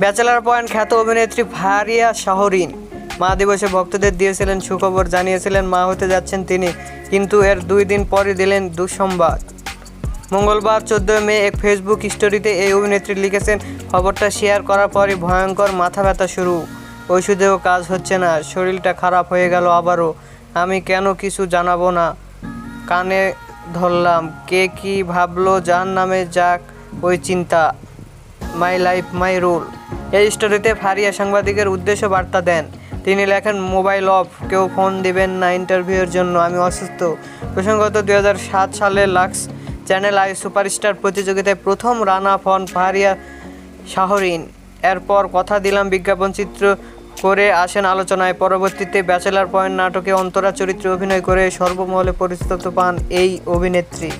Bachelor point খ্যাত অভিনেত্রী ফারিয়া শাহরিন। মা দিবসে ভক্তদের দিয়েছিলেন সুখবর, জানিয়েছিলেন মা হতে যাচ্ছেন তিনি, কিন্তু এর দুই দিন পরই দিলেন দুঃসংবাদ। মঙ্গলবার চোদ্দোই মে এক ফেসবুক স্টোরিতে এই অভিনেত্রী লিখেছেন, খবরটা শেয়ার করার পরই ভয়ঙ্কর মাথা ব্যথা শুরু। ওষুধেও কাজ হচ্ছে না, শরীরটা খারাপ হয়ে গেল আবারও। আমি কেন কিছু জানাব না? কানে ধরলাম, কে কি ভাবলো, যার নামে যাক ওই চিন্তা। My life, my rule. এই স্টোরিতে ফারিয়া সাংবাদিকের উদ্দেশ্য বার্তা দেন। তিনি লেখেন, মোবাইল অফ, কেউ ফোন দিবেন না ইন্টারভিউয়ের জন্য, আমি অসুস্থ। প্রসঙ্গত দু হাজার সাত সালে লাক্স চ্যানেল আই সুপারস্টার প্রতিযোগিতায় প্রথম রানা ফন ফারিয়া শাহরিন। এরপর কথা দিলাম বিজ্ঞাপন চিত্র করে আসেন আলোচনায়। পরবর্তীতে ব্যাচেলার পয়েন্ট নাটকে অন্তরা চরিত্রে অভিনয় করে সর্বমহলে পরিচিত পান এই অভিনেত্রী।